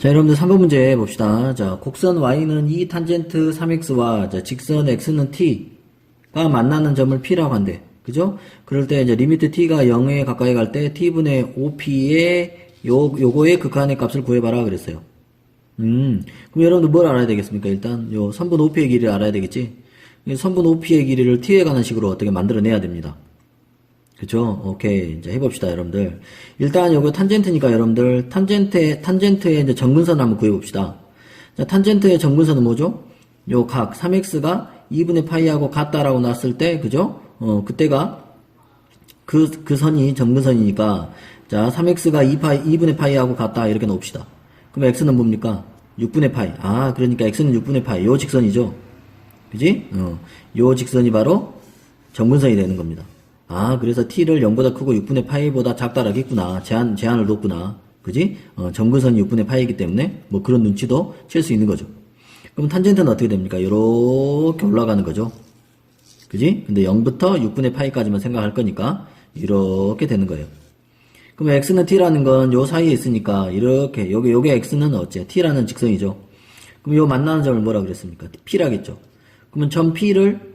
자, 여러분들 3번 문제 봅시다. 자, 곡선 y는 2 탄젠트 3x와 자, 직선 x는 t가 만나는 점을 p라고 한대. 그죠? 그럴 때 이제 리미트 t가 0에 가까이 갈 때 t분의 5p의 요, 요거의 극한의 값을 구해 봐라 그랬어요. 음, 그럼 여러분들 뭘 알아야 되겠습니까? 일단 요 선분 OP의 길이를 알아야 되겠지? 이 선분 OP의 길이를 t에 관한 식으로 어떻게 만들어내야 됩니다. 그죠? 오케이. 이제 해봅시다, 여러분들. 일단, 요거 탄젠트니까, 여러분들, 탄젠트의, 탄젠트의 이제 정근선 한번 구해봅시다. 자, 탄젠트의 정근선은 뭐죠? 요 각, 3x가 2분의 파이하고 같다라고 났을 때, 그죠? 어, 그때가, 그, 그 선이 정근선이니까, 자, 3x가 2파이, 2분의 파이하고 같다, 이렇게 놓읍시다. 그럼 x는 뭡니까? 6분의 파이. 아, 그러니까 x는 6분의 파이. 요 직선이죠? 그지? 어, 요 직선이 바로 정근선이 되는 겁니다. 아, 그래서 t를 0보다 크고 6분의 파이보다 작다라겠구나. 제한, 제한을 뒀구나. 그지? 어, 정근선이 6분의 파이이기 때문에 뭐 그런 눈치도 챌수 있는 거죠. 그럼 탄젠트는 어떻게 됩니까? 이렇게 올라가는 거죠. 그지? 근데 0부터 6분의 파이까지만 생각할 거니까 이렇게 되는 거예요. 그럼 x는 t라는 건 요 사이에 있으니까 이렇게 여기 요게 x는 어째? t라는 직선이죠. 그럼 요 만나는 점을 뭐라 그랬습니까? p라겠죠. 그러면 점 p를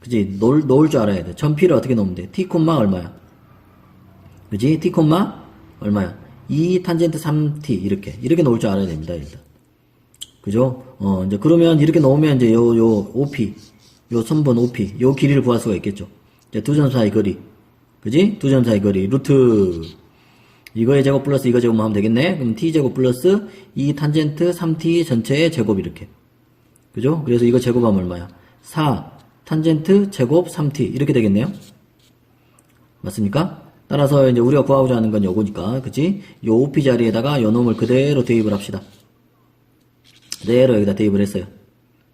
그지? 놓을, 놓을 줄 알아야 돼. 점 p를 어떻게 놓으면 돼? t 콤마 얼마야? 그지? t 콤마 얼마야? 2 탄젠트 3t 이렇게 이렇게 놓을 줄 알아야 됩니다. 일단. 그죠? 어 이제 그러면 이렇게 놓으면 이제 요 요 OP 요 선분 OP 요 길이를 구할 수가 있겠죠. 이제 두 점 사이 거리 그지? 두 점 사이 거리 루트 이거의 제곱 플러스 이거 제곱만 하면 되겠네. 그럼 t 제곱 플러스 2 탄젠트 3t 전체의 제곱 이렇게. 그죠? 그래서 이거 제곱하면 얼마야? 4 탄젠트 제곱 3t 이렇게 되겠네요. 맞습니까? 따라서 이제 우리가 구하고자 하는 건 요거니까, 그치? 요 OP 자리에다가 요 놈을 그대로 대입을 합시다. 그대로 여기다 대입을 했어요.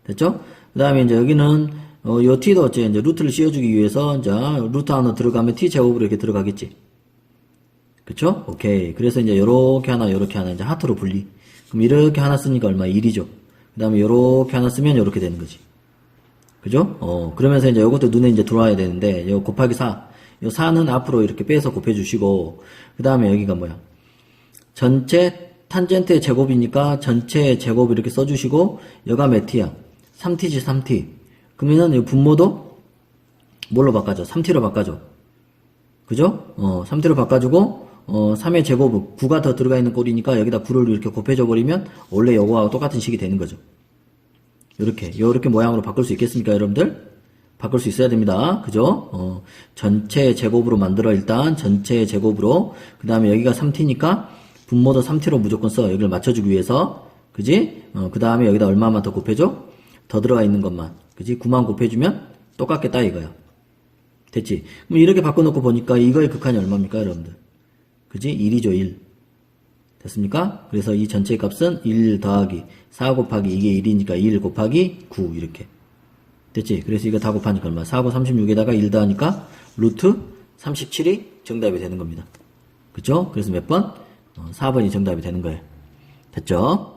됐죠? 그 다음에 이제 여기는, 어, 요 t도 어째 이제 루트를 씌워주기 위해서, 이제 루트 안으로 들어가면 t 제곱으로 이렇게 들어가겠지. 그쵸? 오케이. 그래서 이제 요렇게 하나, 요렇게 하나, 이제 하트로 분리. 그럼 이렇게 하나 쓰니까 얼마? 1이죠. 그 다음에 요렇게 하나 쓰면 요렇게 되는 거지. 그죠? 어, 그러면서 이제 요것도 눈에 이제 들어와야 되는데, 요 곱하기 4. 요 4는 앞으로 이렇게 빼서 곱해주시고, 그 다음에 여기가 뭐야? 전체 탄젠트의 제곱이니까 전체 제곱 이렇게 써주시고, 여가 몇 t야? 3t지, 3t. 그러면은 이 분모도 뭘로 바꿔줘? 3t로 바꿔줘. 그죠? 어, 3t로 바꿔주고, 어, 3의 제곱, 9가 더 들어가 있는 꼴이니까 여기다 9를 이렇게 곱해줘 버리면 원래 요거하고 똑같은 식이 되는 거죠. 요렇게, 요렇게 모양으로 바꿀 수 있겠습니까, 여러분들? 바꿀 수 있어야 됩니다. 그죠? 어, 전체 제곱으로 만들어, 일단, 전체 제곱으로. 그 다음에 여기가 3t니까, 분모도 3t로 무조건 써. 여기를 맞춰주기 위해서. 그지? 어, 그 다음에 여기다 얼마만 더 곱해줘? 더 들어가 있는 것만. 그지? 9만 곱해주면 똑같겠다, 이거야. 됐지? 그럼 이렇게 바꿔놓고 보니까 이거의 극한이 얼마입니까, 여러분들? 그지? 1이죠, 1. 됐습니까? 그래서 이 전체 값은 1 더하기 4 곱하기 이게 1이니까 1 곱하기 9 이렇게 됐지? 그래서 이거 다 곱하니까 얼마? 4고 36에다가 1 더하니까 루트 37이 정답이 되는 겁니다. 그쵸? 그래서 몇 번? 어, 4번이 정답이 되는 거예요. 됐죠?